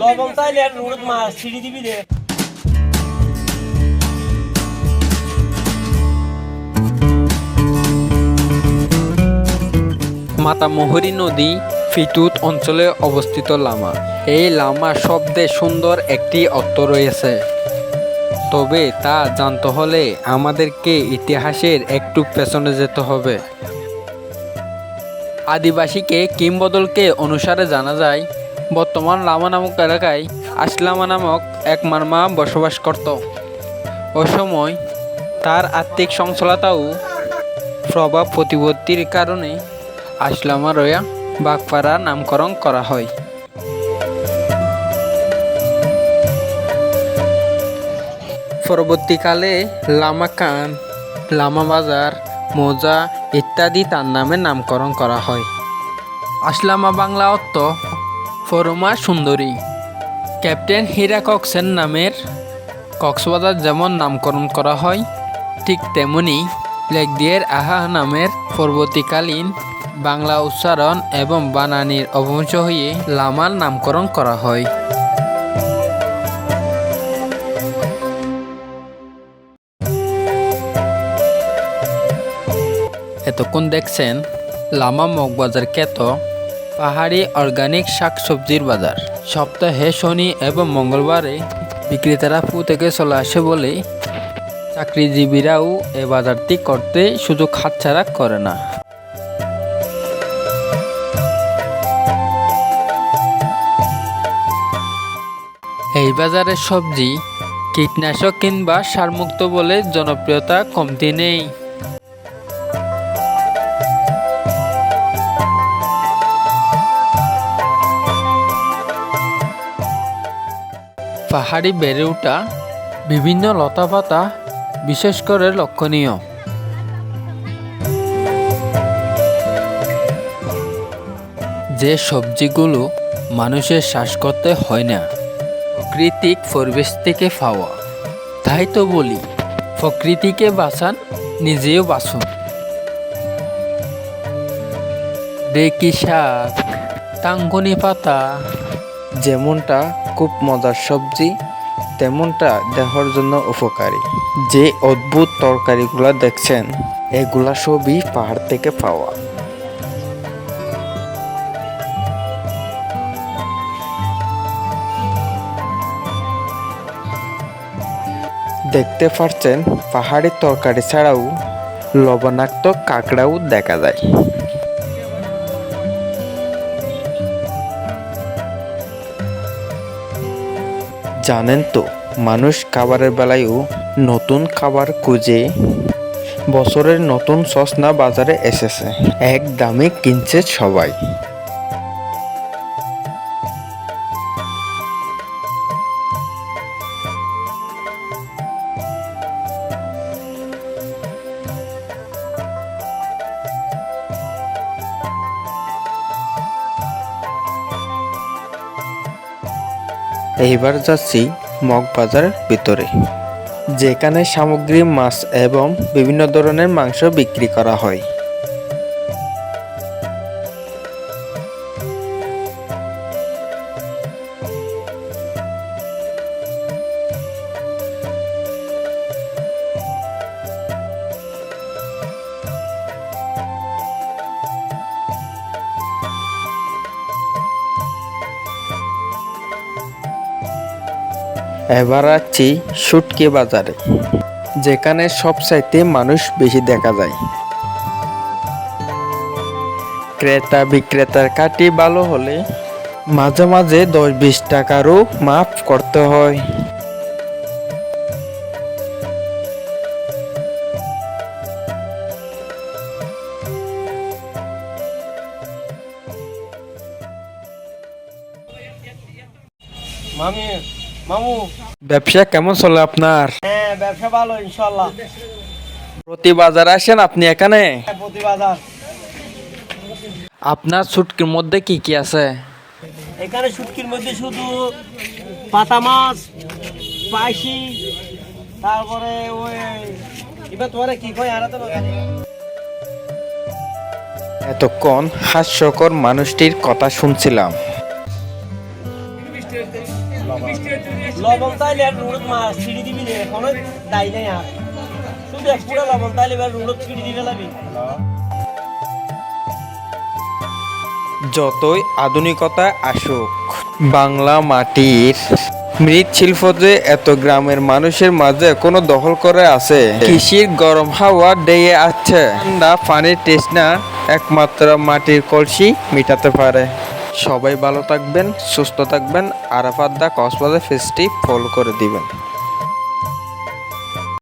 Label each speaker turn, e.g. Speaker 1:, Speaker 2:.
Speaker 1: লবণ তাইলে ছিড়ি দিবি রে
Speaker 2: মাতামোহরী নদী ফিতুত অঞ্চলে অবস্থিত লামা। এই লামা শব্দে সুন্দর একটি অর্থ রয়েছে। তবে তা জানতে হলে আমাদেরকে ইতিহাসের একটু পেছনে যেতে হবে। আদিবাসীকে কিংবদলকে অনুসারে জানা যায় বর্তমান লামা নামক এলাকায় আসলামা নামক এক মারমা বসবাস করত। সময় তার আর্থিক সচ্ছলতাও প্রভাব প্রতিপত্তির কারণে আসলামা রয়া বাগপাড়া নামকরণ করা হয়। পরবর্তীকালে লামা কান লামা বাজার, মোজা ইত্যাদি তার নামে নামকরণ করা হয়। আসলামা বাংলা অর্থ ফরমা সুন্দরী। ক্যাপ্টেন হীরা কক্সের নামের কক্সবাজার যেমন নামকরণ করা হয়, ঠিক তেমনি লেকদিয়ের আহা নামের পরবর্তীকালীন বাংলা উচ্চারণ এবং বানানির অবংশ হয়ে লামার নামকরণ করা হয়। এতক্ষণ দেখছেন লামা মগবাজার খ্যাত পাহাড়ি অর্গানিক শাকসবজির বাজার। সপ্তাহে শনি এবং মঙ্গলবারে বিক্রেতারা পু থেকে চলে আসে বলে চাকরিজীবীরাও এ বাজারটি করতে সুযোগ হাতছাড়া করে না। এই বাজারের সবজি কীটনাশক কিংবা সারমুক্ত বলে জনপ্রিয়তা কমতি নেই। পাহাড়ি বেড়ে ওঠা বিভিন্ন লতাপাতা, বিশেষ করে লক্ষণীয়। যে সবজিগুলো মানুষের শ্বাস করতে হয় না, প্রাকৃতিক পরিবেশ থেকে পাওয়া। তাই তো বলি, প্রকৃতিকে বাঁচান, নিজেও বাঁচুন। ডেকি শাক, টাঙ্গনি পাতা, যেমনটা খুব মজার সবজি, তেমনটা দেহর জন্য উপকারী। যে অদ্ভুত তরকারিগুলো দেখছেন, এগুলা সবই পাহাড় থেকে পাওয়া। দেখতে পাচ্ছেন পাহাড়ি তরকারি ছাড়াও লবণাক্ত কাঁকড়াও দেখা যায়। জানেন তো, মানুষ খাবারের বেলায়ও নতুন খাবার খুঁজে বছরের নতুন সসনা বাজারে এসেছে। এক দামে কিনছে সবাই। এইবার যাচ্ছি মগবাজারের ভিতরে যেখানে সামগ্রী মাছ এবং বিভিন্ন ধরনের মাংস বিক্রি করা হয়। এবার আছি সুটকি বাজারে, যেখানে সবচাইতে মানুষ বেশি দেখা যায়। ক্রেতা বিক্রেতার কাটি ভালো হলে মাঝে মাঝে দশ বিশ টাকারও মাফ করতে হয়।
Speaker 1: মামি মামু।
Speaker 2: ব্যবসা কেমন চলে আপনার?
Speaker 1: হ্যাঁ ব্যবসা ভালো ইনশাল্লাহ
Speaker 2: প্রতি বাজারে আসেন আপনি এখানে?
Speaker 1: হ্যাঁ, প্রতি বাজার।
Speaker 2: আপনার ছুটকির মধ্যে কি কি আছে?
Speaker 1: এখানে শুটকির মধ্যে শুধু পাতা মাছ পাইসি তারপরে ওই এবার তোমার কি কয়? আর
Speaker 2: এতক্ষণ হাস্যকর মানুষটির কথা শুনছিলাম।
Speaker 3: যতই আধুনিকতা আসুক, বাংলা মাটির মৃৎশিল্প যে এত গ্রামের মানুষের মাঝে কোনো দখল করে আছে, কৃষির গরম হাওয়া ডেয়ে আছে। ঠান্ডা পানির তৃষ্ণা একমাত্র মাটির কলসি মেটাতে পারে। সবাই ভালো থাকবেন সুস্থ থাকবেন আরাফাত দা কক্সবাজার ফেসটি ফলো করে দিবেন।